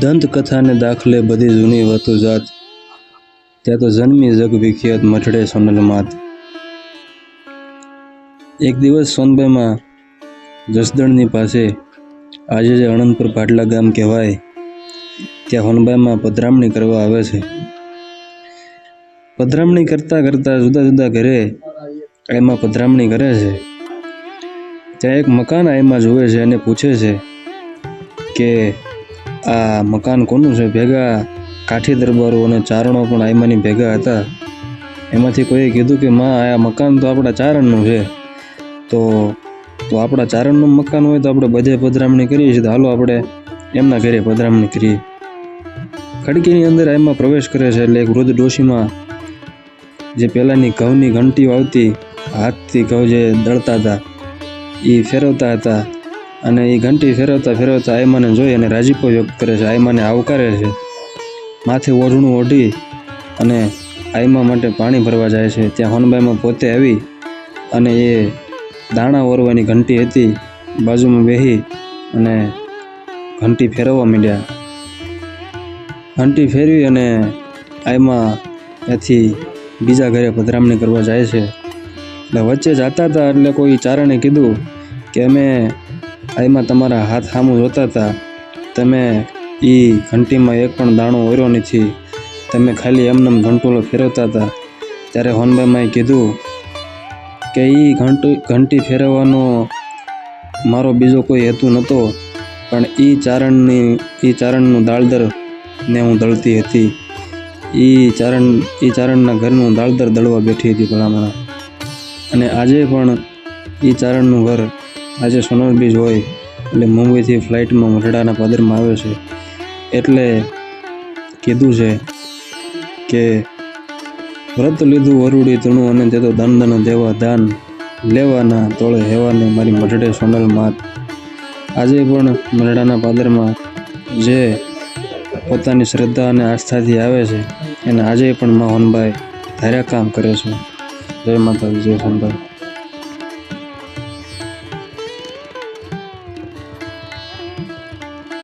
દંતકથાને દાખલે બધી જૂની વતુ જાત. ત્યાં તો જન્મી જગ વિખ્યાત મઠડે સોનલ માત. એક દિવસ સોનબાઈમાં જસદણની પાસે આજે જે અણંદપુર પાટલા ગામ કહેવાય, ત્યાં હોનબાઈમાં પધરામણી કરવા આવે છે. પધરામણી કરતાં કરતાં જુદા જુદા ઘરે એમાં પધરામણી કરે છે. ત્યાં એક મકાન એમાં જુએ છે અને પૂછે છે કે આ મકાન કોનું છે? ભેગા કાઠી દરબારો અને ચારણો પણ આયમાની ભેગા હતા. એમાંથી કોઈએ કીધું કે, માં, આ મકાન તો આપણા ચારણનું છે. તો તો આપણા ચારણનું મકાન હોય તો આપણે બધે પધરામણી કરીએ છીએ. તો હાલો આપણે એમના ઘરે પધરામણી કરીએ. ખડકીની અંદર એમાં પ્રવેશ કરે છે એટલે એક વૃદ્ધ ડોશીમાં જે પહેલાંની ઘઉંની ઘંટીઓ આવતી, હાથથી ઘઉં જે દળતા હતા એ ફેરવતા હતા. અને એ ઘંટી ફેરવતા ફેરવતા આયમાને જોઈ અને રાજીપો વ્યક્ત કરે છે, આયમાને આવકારે છે. માથે ઓઢણું ઓઢી અને આયમા માટે પાણી ભરવા જાય છે. ત્યાં હોનબાઈમાં પોતે આવી અને એ દાણા ઓરવાની ઘંટી હતી, બાજુમાં બેહી અને ઘંટી ફેરવવા માંડ્યા. ઘંટી ફેરવી અને આયમાં ત્યાંથી બીજા ઘરે પધરામણી કરવા જાય છે. એટલે વચ્ચે જતા હતા એટલે કોઈ ચારણે કીધું કે અમે આમાં તમારા હાથ સામું જોતા હતા તમે એ ઘંટીમાં એક પણ દાણો ઓર્યો નથી. તમે ખાલી એમનેમ ઘંટોલો ફેરવતા હતા ત્યારે હોનબાઈમાંએ કીધું કે એ ઘંટી ઘંટી ફેરવવાનો મારો બીજો કોઈ હેતુ નહોતો પણ એ ચારણની એ ચારણનું દાળદર ને હું દળતી હતી. એ ચારણ એ ચારણના ઘરનું દાળદર દળવા બેઠી હતી ભલામણા. અને આજે પણ એ ચારણનું ઘર આજે સોનલ બીજ હોય, એટલે મુંબઈથી ફ્લાઇટમાં મઠડાના પાદરમાં આવે છે. એટલે કીધું છે કે વ્રત લીધું વરુડી તણું અને તે તો દાન દાન દેવા, દાન લેવાના તોળે હેવાને મારી મઢડે સોનલ માત. આજે પણ મઢડાના પાદરમાં જે પોતાની શ્રદ્ધા અને આસ્થાથી આવે છે, એને આજે પણ મા હોનભાઈ ધાર્યા કામ કરે છે. જય માતાજી, જય સોનભાઈ